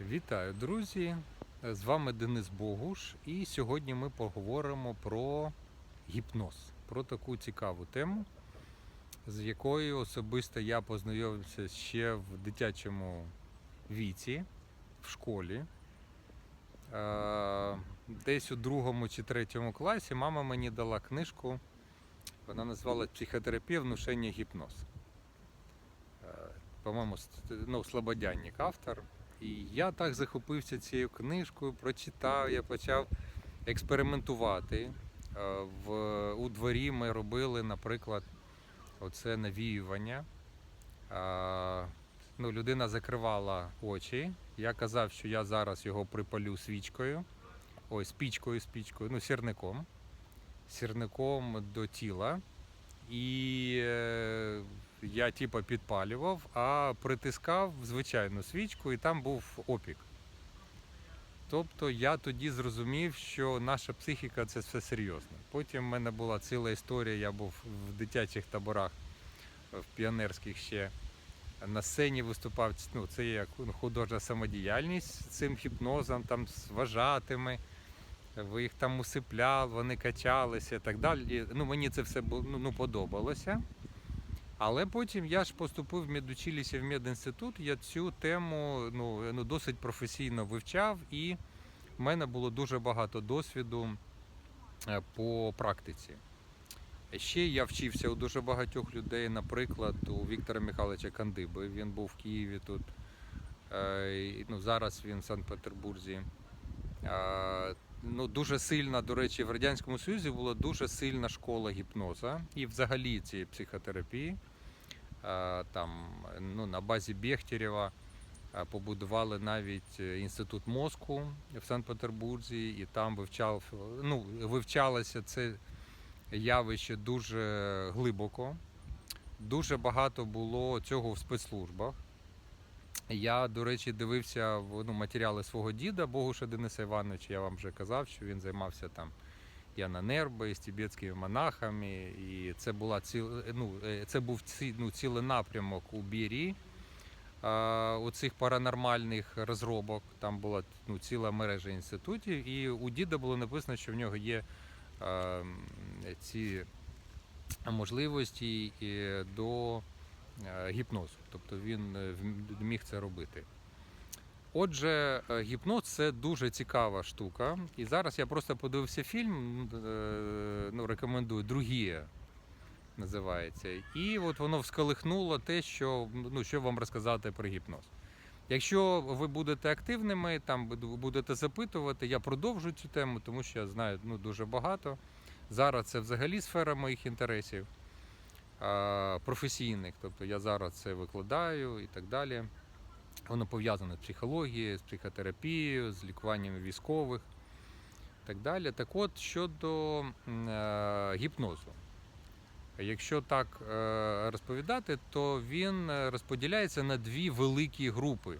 Вітаю, друзі! З вами Денис Богуш, і сьогодні ми поговоримо про гіпноз, про таку цікаву тему, з якою особисто я познайомився ще в дитячому віці, в школі. Е, Десь у другому чи третьому класі мама мені дала книжку, вона назвала Психотерапія внушення гіпноз. Е, По-моєму, ну, Слободянник автор. І я так захопився цією книжкою, прочитав, я почав експериментувати. Е, В, у дворі ми робили, наприклад, оце навіювання. Ну, людина закривала очі. Я казав, що я зараз його припалю свічкою. Ой, спічкою, спічкою, ну, сірником. Сірником до тіла. І е, я типу підпалював, а притискав звичайну свічку, і там був опік. Тобто я тоді зрозумів, що наша психіка це все серйозно. Потім в мене була ціла історія, я був в дитячих таборах, в піонерських ще. На сцені виступав, ну, це як ну, художня самодіяльність цим гіпнозом, там з вважатими. Ви їх там усипляли, вони качалися і так далі. Ну, мені це все ну, ну, подобалося. Але потім я ж поступив в медучилище в медінститут, я цю тему ну, ну, досить професійно вивчав, і в мене було дуже багато досвіду е, по практиці. Ще я вчився у дуже багатьох людей, наприклад, у Віктора Михайловича Кандиби. Він був в Києві тут. е, Ну, зараз він в Санкт-Петербурзі. Ну, дуже сильна, до речі, в Радянському Союзі була дуже сильна школа гіпноза і взагалі цієї психотерапії. Там, ну, на базі Бехтерєва е, побудували навіть е, інститут мозку в Санкт-Петербурзі, і там вивчав, ну, вивчалося це явище дуже глибоко. Дуже багато було цього в спецслужбах. Я, до речі, дивився ну, матеріали свого діда Богуша Дениса Івановича. Я вам вже казав, що він займався там Яна Нерби з тибетськими монахами. І це була ціл, ну, е, це був ці, ну, цілий напрямок у Бірі. У цих паранормальних розробок там була ну, ціла мережа інститутів, і у діда було написано, що в нього є е, ці можливості е, до е, гіпнозу. Тобто він е, міг це робити. Отже, е, гіпноз це дуже цікава штука. І зараз я просто подивився фільм, ну, рекомендую другі називається. І от воно всколихнуло те, що, ну, що вам розказати про гіпноз. Якщо ви будете активними, там будете запитувати, я продовжу цю тему, тому що я знаю ну, дуже багато. Зараз це взагалі сфера моїх інтересів професійних. Тобто я зараз це викладаю і так далі. Воно пов'язане з психологією, з психотерапією, з лікуванням військових і так далі. Так от щодо е, гіпнозу. Якщо так е, розповідати, то він розподіляється на дві великі групи.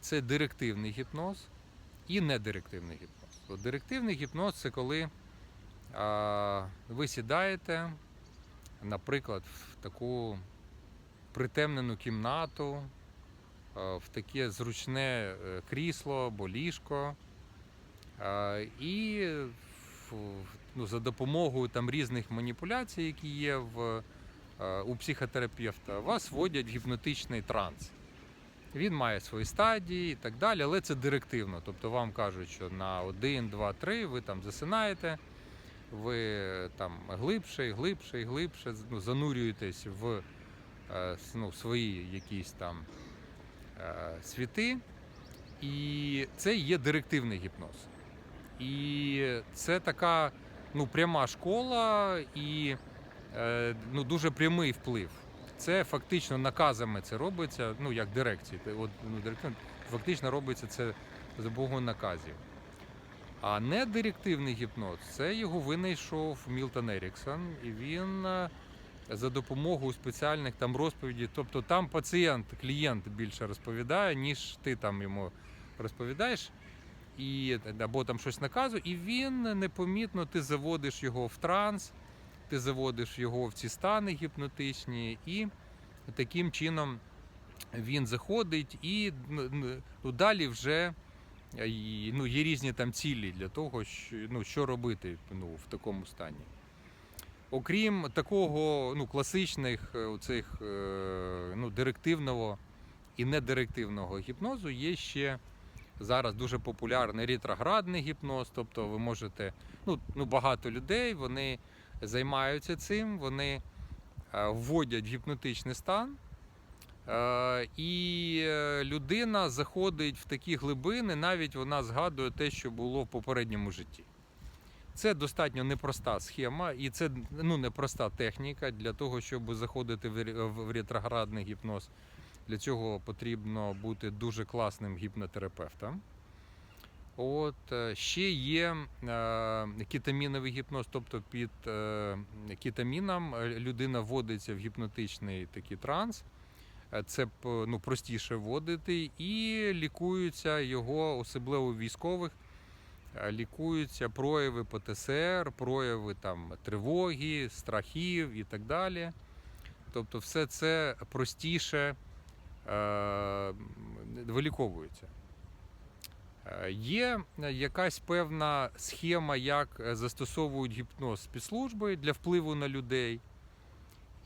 Це директивний гіпноз і недирективний гіпноз. От Директивний гіпноз це коли ви сідаєте, наприклад, в таку притемнену кімнату, в таке зручне е, крісло або ліжко. І ну, за допомогою там різних маніпуляцій, які є в, е, у психотерапевта, вас вводять в гіпнотичний транс. Він має свої стадії і так далі, але це директивно. Тобто вам кажуть, що на 1, 2, 3 ви там засинаєте, ви там глибше, і глибше і глибше ну, занурюєтесь в е, ну, свої якісь там е, світи. І це є директивний гіпноз. І це така ну, пряма школа і е, ну, дуже прямий вплив. Це фактично наказами це робиться, ну як дирекції. От, ну, фактично робиться це за Богу наказів. А не директивний гіпноз це його винайшов Мілтон Еріксон, і він е, за допомогою спеціальних там розповідей, тобто там пацієнт, клієнт більше розповідає, ніж ти там йому розповідаєш і або там щось наказує, і він непомітно ти заводиш його в транс, ти заводиш його в ці стани гіпнотичні, і таким чином він заходить і ну, ну, далі вже і, ну, є різні там цілі для того, що, ну, що робити ну, в такому стані. Окрім такого ну, класичних е, оцих, е, ну, директивного і недирективного гіпнозу, є ще зараз дуже популярний ретроградний гіпноз. Тобто ви можете, ну, ну багато людей вони займаються цим, вони е, вводять гіпнотичний стан. Е, І е, людина заходить в такі глибини, навіть вона згадує те, що було в попередньому житті. Це достатньо непроста схема, і це ну, непроста техніка для того, щоб заходити в ретроградний гіпноз. Для цього потрібно бути дуже класним гіпнотерапевтом. От е, ще є е, кетаміновий гіпноз, тобто під е, кетаміном людина вводиться в гіпнотичний такий транс. Е, Це ну, простіше вводити, і лікуються його, особливо військових, е, лікуються прояви ПТСР, прояви там, тривоги, страхів і так далі. Тобто, все це простіше е, виліковується. Е, Є якась певна схема, як е, застосовують гіпноз спецслужби для впливу на людей.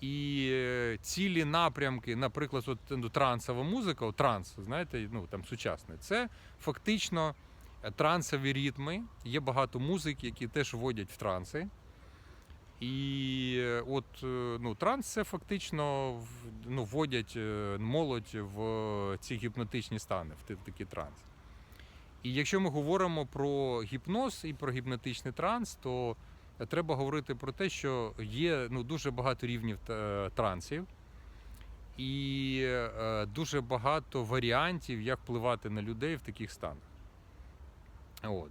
І е, цілі напрямки, наприклад, от, ну, трансова музика, от, транс, знаєте, ну там сучасний, це фактично е, трансові ритми. Є багато музик, які теж вводять в транси. І е, от е, ну, транс це фактично ну, вводять е, молодь в ці гіпнотичні стани, в такий транс. І якщо ми говоримо про гіпноз і про гіпнотичний транс, то треба говорити про те, що є ну, дуже багато рівнів е, трансів і е, дуже багато варіантів, як впливати на людей в таких станах. От.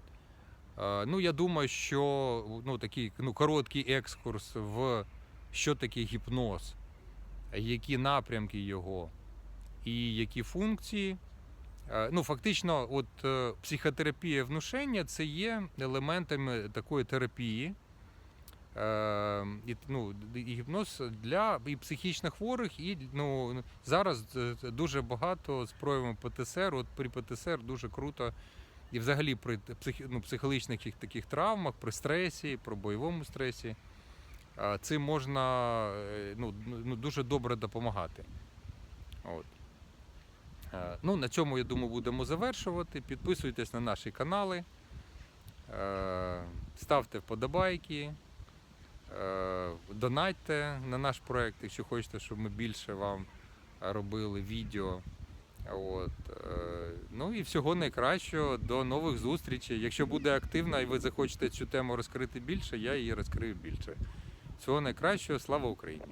Е, Ну, я думаю, що ну, такий ну, короткий екскурс в що таке гіпноз, які напрямки його і які функції. Ну, фактично, от психотерапія внушення це є елементами такої терапії. Е, і, ну, і гіпноз для і психічно хворих, і ну, зараз е, дуже багато з проявами ПТСР. От при ПТСР дуже круто. І взагалі при ну, психологічних таких травмах, при стресі, при бойовому стресі, е, цим можна е, ну, ну, дуже добре допомагати. От. Ну, на цьому, я думаю, будемо завершувати. Підписуйтесь на наші канали, ставте вподобайки, е, донатьте на наш проект, якщо хочете, щоб ми більше вам робили відео. От. е, Ну і всього найкращого, до нових зустрічей. Якщо буде активна і ви захочете цю тему розкрити більше, я її розкрию більше. Всього найкращого, слава Україні!